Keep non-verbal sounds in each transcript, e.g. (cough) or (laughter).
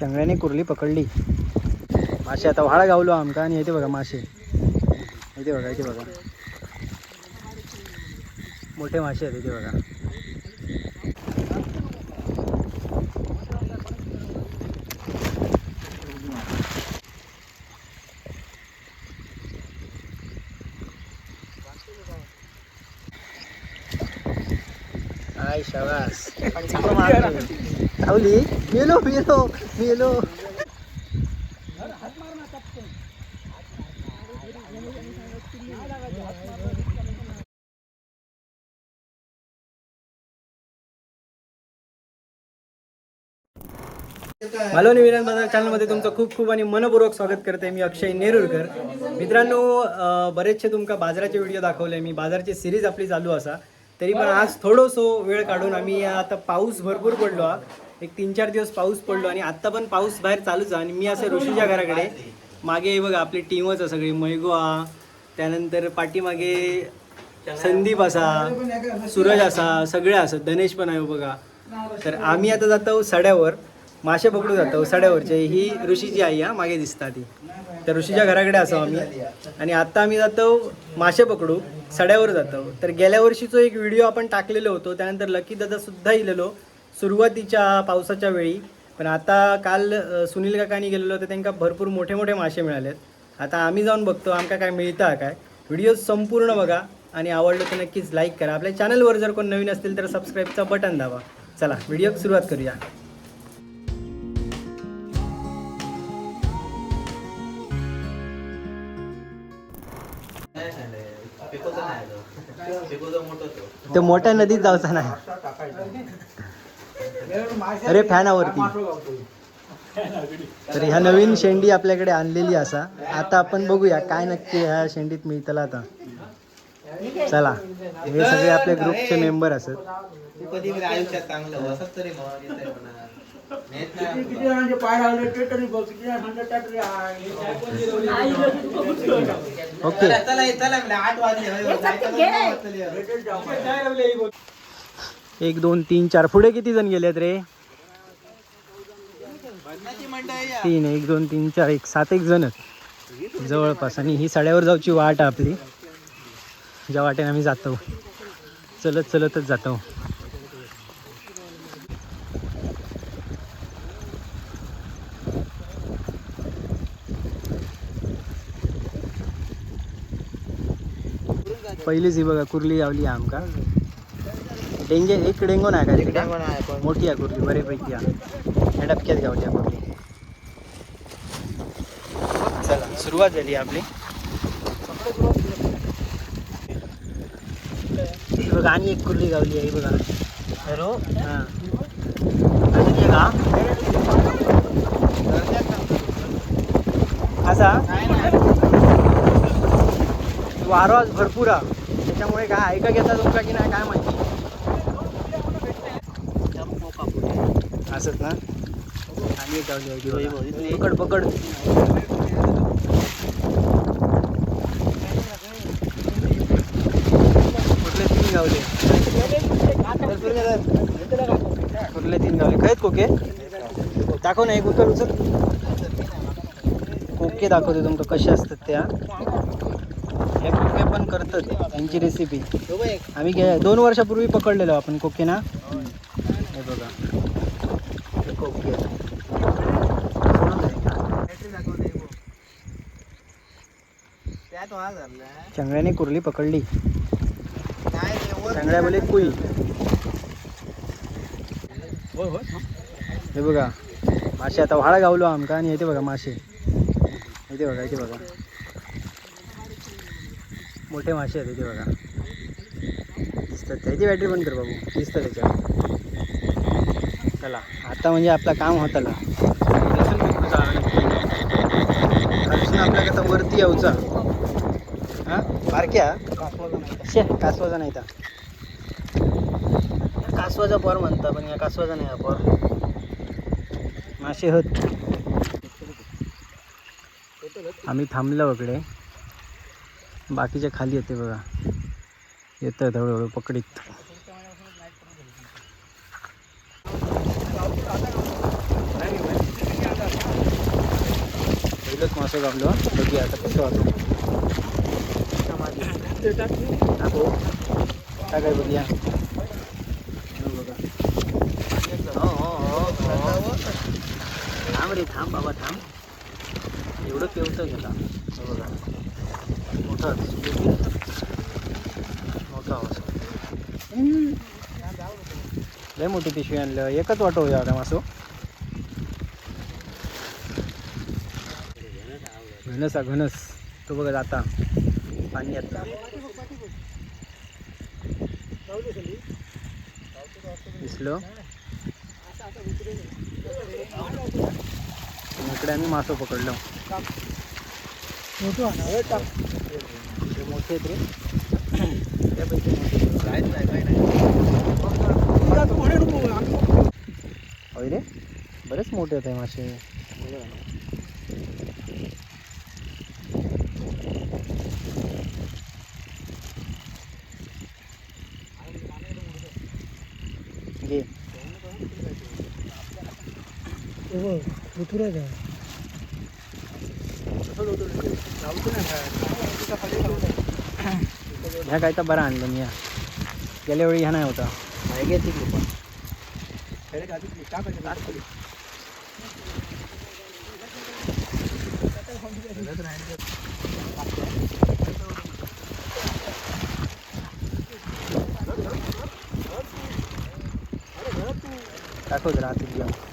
चंगळ्याने कुर्ली पकडली. मासे आता व्हाळा गावलो आमका आणि येते बघा मासे. येते बघा येते बघा. मोठे मासे आहेत येते बघा. सावली मेलो मेलो मेलो. हॅलो निविरान बाजार चॅनलमध्ये तुमचं खूप खूप आणि मनपूर्वक स्वागत करते मी अक्षय नेरुरकर. मित्रांनो बरेचसे तुमका बाजाराचे व्हिडिओ दाखवले. मी बाजारची सिरीज आपली चालू असा. तरी पण आज थोडंसो वेळ काढून आम्ही आता पाऊस भरपूर पडलो हा. एक तीन चार दिवस पाऊस पडलो आणि आत्ता पण पाऊस बाहेर चालूच आहे आणि मी असं ऋषीच्या घराकडे मागे बघा आपली टीमच आहे सगळी मैगो त्यानंतर पाठीमागे संदीप असा सूरज असा सगळे असं गणेश पण आहे हो बघा. तर आम्ही आता जातो सड्यावर मासे पकडू जातो सड्यावरचे ही ऋषीची आई हा मागे दिसता ती. तर ऋषीच्या घराकडे असो आम्ही. आणि आता आम्ही जातो मासे पकडू सड्यावर जातो. तर गेल्या वर्षीचा एक व्हिडिओ आपण टाकलेलो होतो त्यानंतर लकी दादा सुद्धा इलेलो. सुरुवातीच्या पावसाच्या वेळी पण आता काल सुनील काकांनी गेलेलो तर त्यांना भरपूर मोठे मोठे मासे मिळालेत. आता आम्ही जाऊन बघतो आमका काय मिळतं काय? व्हिडिओ संपूर्ण बघा आणि आवडलं तर नक्कीच लाईक करा. आपल्या चॅनलवर जर कोण नवीन असतील तर सबस्क्राईबचा बटन दाबा. चला व्हिडिओ सुरुवात करूया. ते. मोठ्या नदीत जायचा नाही. अरे फॅनावरती. तर ह्या नवीन शेंडी आपल्याकडे आणलेली असा. आता आपण बघूया काय नक्की ह्या शेंडीत मिळतला आता. चला. हे सगळे आपल्या ग्रुपचे मेंबर असत. तू कधी म्हणजे ओके एक दोन तीन चार. पुढे किती जण गेलेत रे? तीन एक दोन तीन चार एक सात एक जण जवळपास. आणि ही सड्यावर जाऊची वाट आपली. ज्या वाटेने आम्ही जातो. चलत चलतच जातो. पहिलीच ही बघा कुर्ली जावली आमका डेंगे एक डेंगो नाही का तिकडे? मोठी आहे कुर्ली बरेपैकी आहे ह्या डबक्यात गावली आहे कुर्ली चला सुरुवात झाली आपली. ही बघा आणि एक कुर्ली गावली आहे ही बघा. हॅलो? हां. एक हा असा? वारो आज भरपूर हा त्याच्यामुळे काय ऐका घेता तुमका की नाही काय माहिती? असंच ना? आणि एक गावली आहे पकड पकड. कुठले तीन गावले कुठले तीन गावले खैत कोके? दाखव ना एक उचल उचल कोके दाखवते तुमका कसे असतात त्या हे? कोके पण करतात त्यांची रेसिपी आम्ही दोन वर्षापूर्वी पकडलेलो आपण कोके ना हे बघा हे कोके सोडून दे. चंगड्याने कुर्ली पकडली. चांगल्या बोले कुई. हे बघा मासे आता व्हाळा गावलो आमका आणि येते बघा मासे. येते बघा इथे बघा. मोठे मासे आहेत इथे बघा. दिसतात त्याची बॅटरी बंद कर बाबू. दिसतं त्याच्यावर चला आता म्हणजे आपलं काम होतं अजून आपल्या आता वरती यायचा. हां क्या? कासवाचा नाही त्या कासवाचा पोर म्हणता पण या कासवाचा नाही हा पोर. मासे होत. आम्ही थांबलो वगैरे बाकीच्या खाली येते बघा. येतं हळूहळू पकडीत. पहिलंच मासे गाबलो बघी आता कसं वाटतं वाटतो टाकू टाकाय बघूया हो बघा थांब रे थांब बाबा थांब एवढं पेवतं गेला हो बघा मोठा मोठा मासा लय मोठी पिशवी आणलं एकच वाटो या मासो घनस हा घनस. तो बघा आता पाणी आता. आणि इकडे आम्ही मासो पकडलो. ते मोठे रे. त्यापैकी मोठे बरेच मोठे होते मासे घे ह्या काय तर बरा आणलं मी ह्या. गेल्या वेळी ह्या नाही होता दाखव जरा आतील जाऊन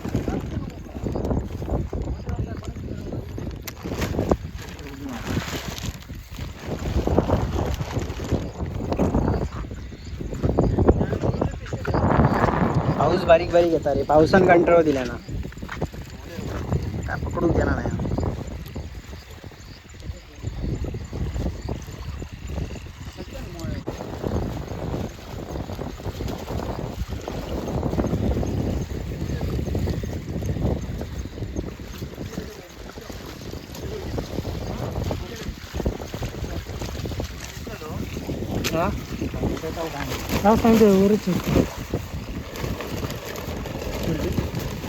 बारीक बारीक येतात रे. पावसान कंट्रोल दिला ना. काय पकडून देणार नाही नाव सांगते वरच पडले हे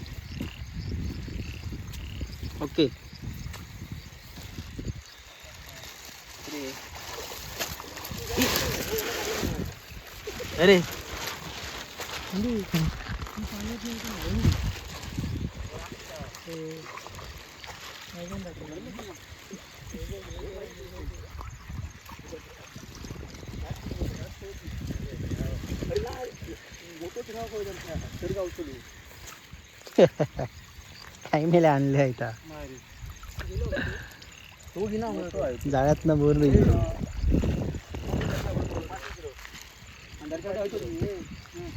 काही मेले आणले इथं. जाळ्यात ना बोर नाही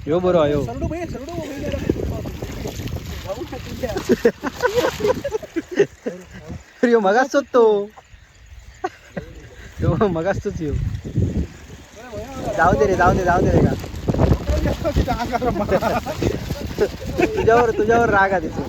यो बरो यो. अरे यो मगाच तो. यो मगाच तोच यो. जाऊ दे रे जाऊ दे जाऊ दे रे का. (laughs) तुझ्यावर तुझ्यावर राग आहे तिथे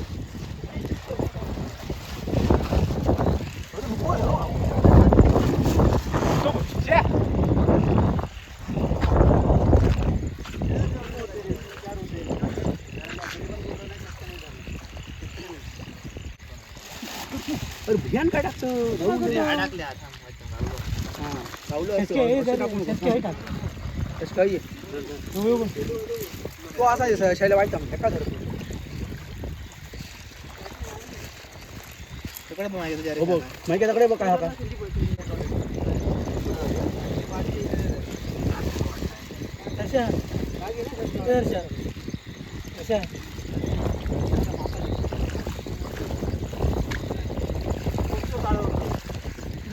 अरे भियान काय टाकतो अडकले आता तो असा शैला वाईट का धरतो तिकडे पण तुझ्या हो बघ. माहिती तकडे बघ काय हा का कशा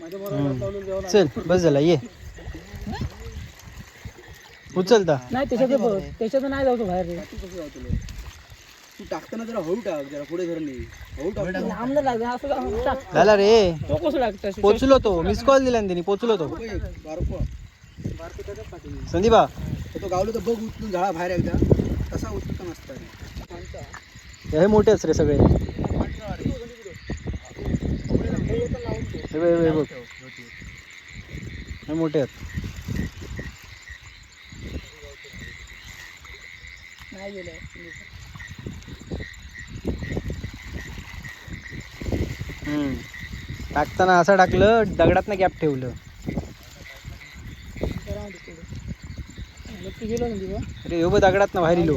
चल बस झाला ये. उचलता नाही त्याच्यात त्याच्यात नाही जाऊ तो बाहेर. रे तू टाकताना जरा हळू टाक जरा पुढे धर नाही हळू टाक. लांब लागेल असं जाऊन टाक. झाला रे. तो कसं लागतं पोचलो तो. मिस कॉल दिला ना त्यांनी पोचलो तो. संदीपा. तो गावलो तर बघ उचलून झाडा बाहेर एकदा. तसा उचलता नसता हे मोठेच रे सगळे. हे बघ, हे बघ हे मोठे आहेत. नाही गेलं. हम्म. टाकताना असं टाकलं दगडात ना गॅप ठेवलं नक्की गेलो अरे हो बघ दगडात ना बाहेर इलो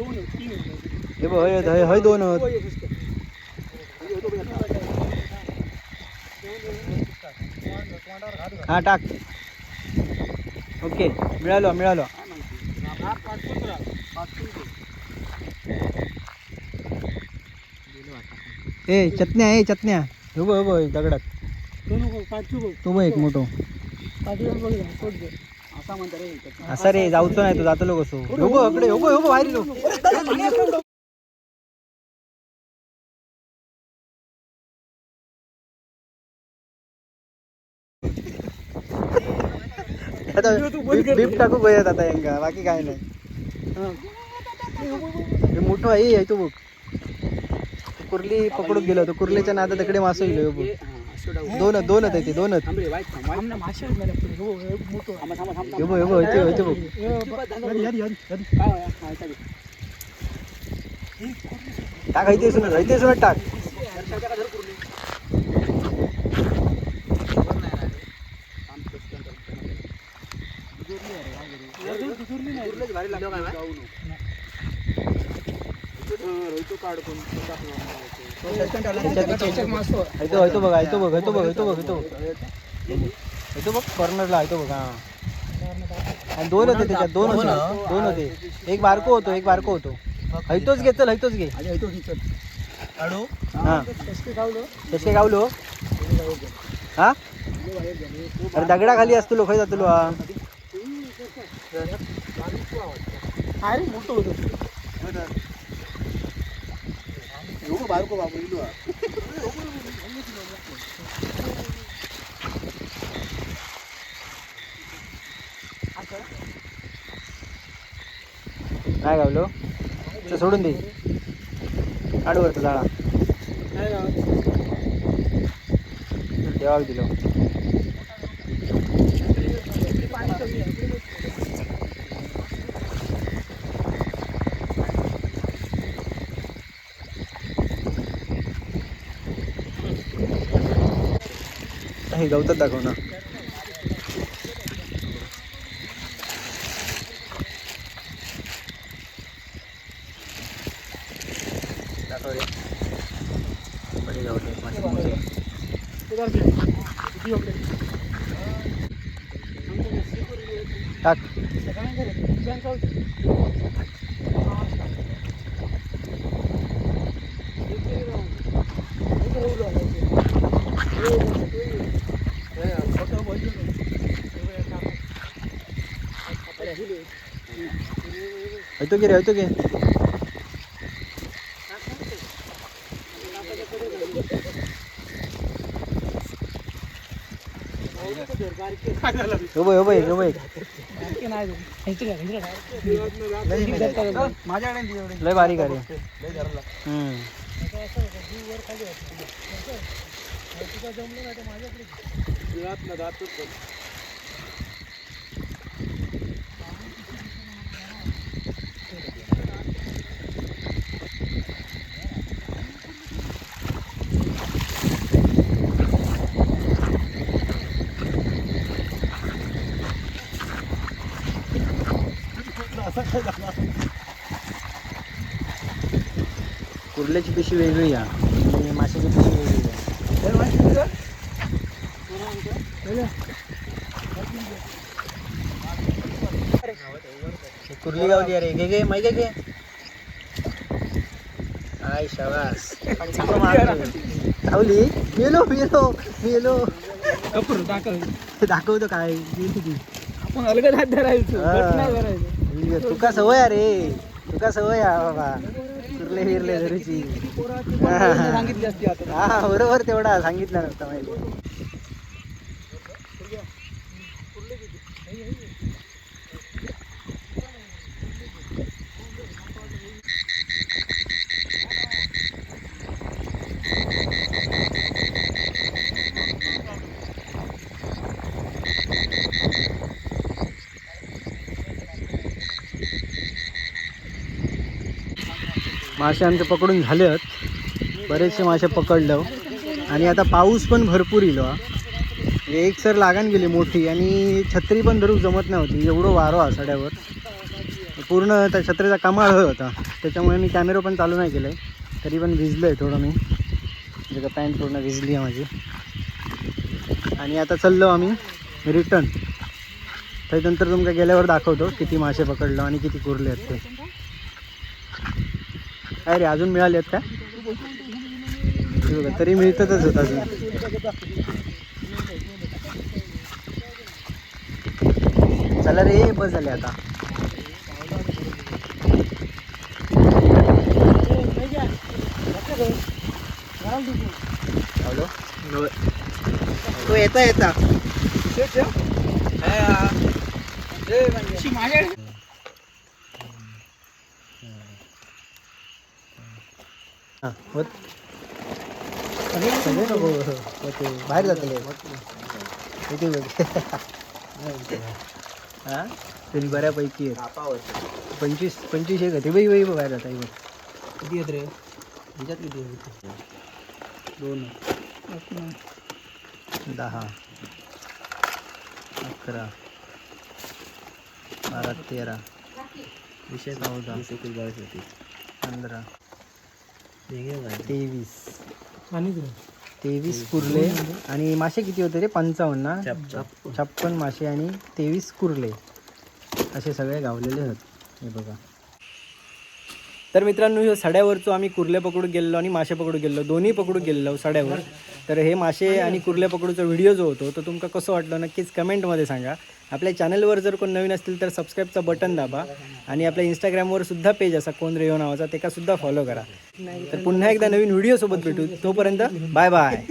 हे बघ हय हय दोन हा टाक. ओके मिळालो मिळालो. ए चटण्या ए चटण्या. हो बघ हो दगडात. तो बघ. एक मोठो. असा रे असा जाऊचो नाही तो जातो लोक कसो बघ इकडे हो बघ बाहेर बीप टाकू गयात आता यांका बाकी काय नाही. मोठं आहे तो बघ. कुर्ली पकडून गेलो तो कुर्लीच्या नादात तिकडे मासो इलो बघ. दोन दोनच आहे ते दोनच. हे बघ हे बघ. इथे इथे बघ. टाक. इथे सुनत इथे सुनत टाक. ऐतो ऐतो बघ येतो बघ येतो बघ येतो बघ येतो बघ बघ कॉर्नरला येतो बघा आणि दोन होते त्याच्यात दोन होते दोन होते एक बारको होतो एक बारको होतो हैतोच घे चल हैतोच घे हा कसे गावलो हा अरे दगडा खाली असतो लोक जातो हा अरे मोठं होतो. बारको बाबू इलो काय गावलो चल, सोडून दे आडवरचं जाळा तेव्हा दिलो हे गवतात दाखव ना. दाखव रे. टाक. होतो की रे होतो की हो बाई, हो बाई, हो बाई. लय बारीक आहे रे. हम्म. कुर्ल्याची पिशवी वेगळी आहे आणि माशाची पिशवी वेगळी आहे? कुर्ली गावली अरे घे घे माहिती घे आय शाबास. धावली मेलो मेलो मेलो. दाखवतो काय. गेली ती. आपण अलगद हात धरायचो. तुका सवय अरे तुका सवय बाबा. कुर्ले फिरले धरूची पोरांनी सांगितली असती हा बरोबर तेवढा सांगितलं नव्हतं माहिती. मासे आमचे पकडून झाले आहेत बरेचसे मासे पकडलं. आणि आता पाऊस पण भरपूर इलो हा. एक सर लागान गेली मोठी आणि छत्री पण धरू जमत नव्हती. एवढं वारो आसाड्यावर पूर्ण त्या छत्रीचा कमाळ होता. त्याच्यामुळे मी कॅमेरा पण चालू नाही केलं आहे तरी पण भिजलो आहे थोडं मी. म्हणजे का पॅन्ट पूर्ण भिजली आहे माझी. आणि आता चाललो आम्ही. रिटर्न. त्याच्यानंतर तुमका गेल्यावर दाखवतो किती मासे पकडलो आणि किती कुरले आहेत ते. काय रे अजून मिळाले आहेत का? तरी मिळतातच होत अजून. चला रे बस झाले आता. हॅलो? तो येता येता. हां होत सगळे नको होते बाहेर जातले किती बघ. हां? तरी बऱ्यापैकी आहेत. पंचवीस पंचवीस एक होते बाई बाई बाहेर जाता बघ. किती येत रे? ह्याच्यात किती येत दोन दहा. अकरा. बारा तेरा. विषय चौदा. पंधरा. तेवीस. आणि तेवीस कुर्ले आणि मासे किती होते रे? पंचावन्न ना? छप्पन मासे आणि तेवीस कुर्ले. असे सगळे गावलेले आहेत. हे बघा. तर मित्रांनो ह्यो सड्यावरचो आम्ही कुर्ले पकडू गेलो आणि मासे पकडू गेलो दोन्ही पकडू गेलो सड्यावर. तर हे मासे आणि कुर्ले पकडूचा व्हिडिओ जो होतो तो तुमका कसं वाटलं नक्कीच कमेंटमध्ये सांगा. आपल्या चॅनलवर जर कोण नवीन असतील तर सबस्क्राईबचं बटन दाबा आणि आपल्या इंस्टाग्रामवर सुद्धा पेज असा कोण रेओ नावाचा त्याका सुद्धा फॉलो करा. तर पुन्हा एकदा नवीन व्हिडिओसोबत भेटू. तोपर्यंत बाय बाय